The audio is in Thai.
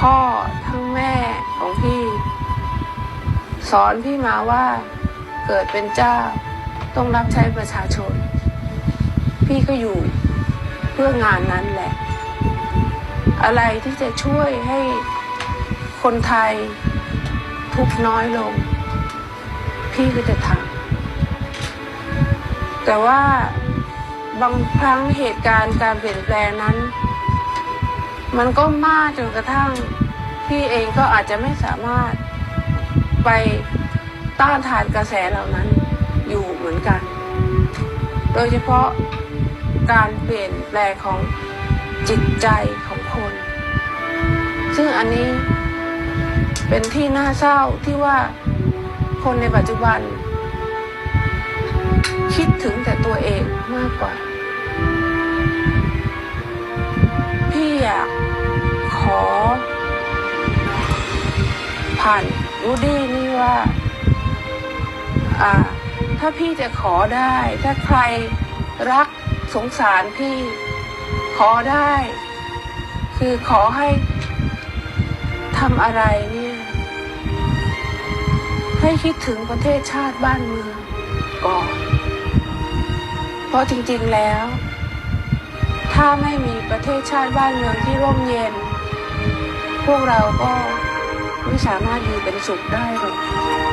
พ่อทั้งแม่ของพี่ สอนพี่มาว่าเกิดเป็นเจ้าต้องรับใช้ประชาชน พี่ก็อยู่เพื่องานนั้นแหละ อะไรที่จะช่วยให้คนไทยทุกน้อยลง พี่ก็จะทำแต่ว่าบางครั้งเหตุการณ์การเปลี่ยนแปลงนั้น มันก็มากจนกระทั่งพี่เองก็อาจจะไม่สามารถไปต้านทานกระแสเหล่านั้นอยู่เหมือนกัน โดยเฉพาะการเปลี่ยนแปลงของจิตใจของคน ซึ่งอันนี้เป็นที่น่าเศร้าที่ว่าคนในปัจจุบัน คิดถึงแต่ตัวเองมากกว่า ผ่านรูดี้นี่ว่าอ่า ถ้าพี่จะขอได้ ถ้าใครรักสงสารพี่ขอได้ คือขอให้ทำอะไรเนี่ย ให้คิดถึงประเทศชาติบ้านเมืองก่อน เพราะจริงๆแล้ว ถ้าไม่มีประเทศชาติบ้านเมืองที่ร่มเย็น พวกเราก็ ไม่สามารถอยู่เป็นสุขได้หรอก